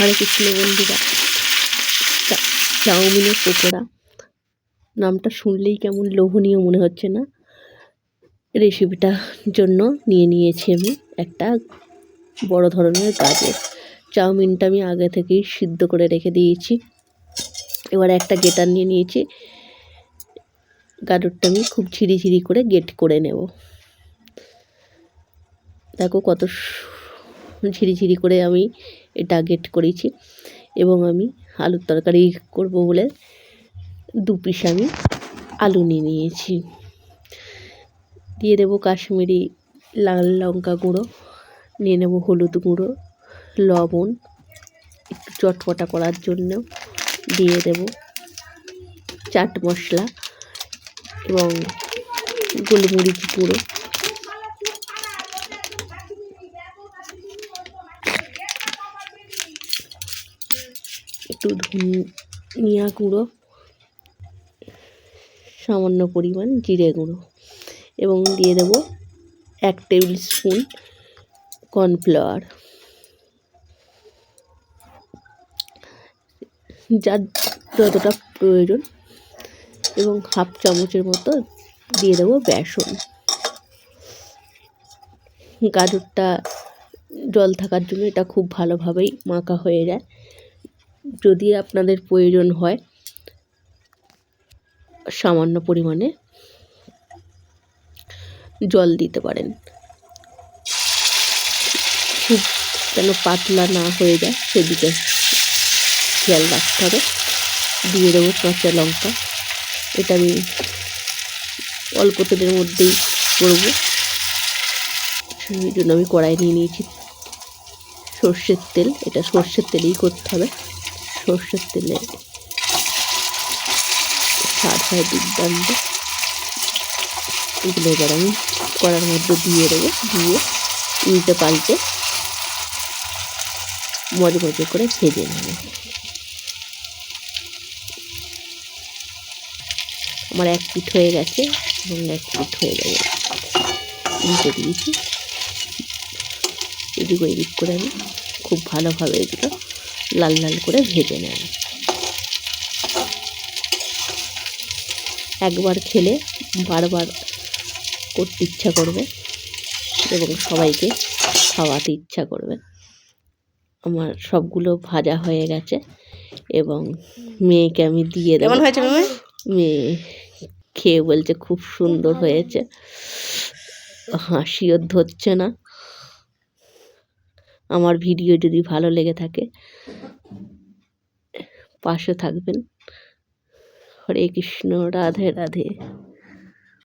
হরে কৃষ্ণ বন্ধুরা? চাউমিনের পকোড়া। নামটা শুনলেই কেমন লোভনীয় মনে হচ্ছে না? রেসিপিটার জন্য নিয়ে নিয়েছি আমি একটা বড় ধরনের গাজর। চাউমিনটা আমি আগে থেকেই সিদ্ধ করে রেখে দিয়েছি। এবার একটা গেটার নিয়ে নিয়েছি। গাজরটা আমি খুব ঝিরিঝিরি করে গেট করে নেব। দেখো কত সু- ঝিরিঝিরি করে আমি এটা গেট করেছি এবং আমি আলুর তরকারি করব বলে দু পিস আমি আলু নিয়ে নিয়েছি। দিয়ে দেবো কাশ্মীরি লাল লঙ্কা গুঁড়ো, নিয়ে নেব হলুদ গুঁড়ো, লবণ, একটু চটপটা করার জন্য দিয়ে দেব চাট মশলা এবং গোলমরিচ গুঁড়ো। একটু ধনিয়া গুঁড়ো, সামান্য পরিমাণ জিরে গুঁড়ো এবং দিয়ে দেব এক টেবিল স্পুন কর্নফ্লাওয়ার। যার যতটা প্রয়োজন এবং হাফ চামচের মতো দিয়ে দেবো বেসন। গাজরটা জল থাকার জন্য এটা খুব ভালোভাবেই মাখা হয়ে যায়। যদি আপনাদের প্রয়োজন হয়, সামান্য পরিমাণে জল দিতে পারেন। খুব যেন পাতলা না হয়ে যায়, সেদিকে খেয়াল রাখতে হবে। দিয়ে দেবো কাঁচা লঙ্কা। এটা আমি অল্প তেলের মধ্যেই করব। সেই জন্য আমি কড়াই নিয়ে নিয়েছি। সর্ষের তেল, এটা সর্ষের তেলেই করতে হবে। সর্ষের তেলে স্বাদ হয় দুর্দান্ত। এগুলো এবার আমি কড়ার মধ্যে দিয়ে দেবো, দিয়ে উল্টে পাল্টে মজে মজে করে ভেজে নেব। আমার এক পিঠ হয়ে গেছে এবং এক পিঠ হয়ে যাবে উল্টে দিয়েছি। এদিক ওইদিক করে আমি খুব ভালোভাবে এগুলো লাল লাল করে ভেজে নেব। একবার খেলে বারবার করতে ইচ্ছা করবে এবং সবাইকে খাওয়াতে ইচ্ছা করবে। আমার সবগুলো ভাজা হয়ে গেছে এবং মেয়েকে আমি দিয়ে দেবো। মেয়ে খেয়ে বলছে খুব সুন্দর হয়েছে। হাসিও ধরছে না। আমার ভিডিও যদি ভালো লেগে থাকে পাশে থাকবেন। হরে কৃষ্ণ রাধে রাধে।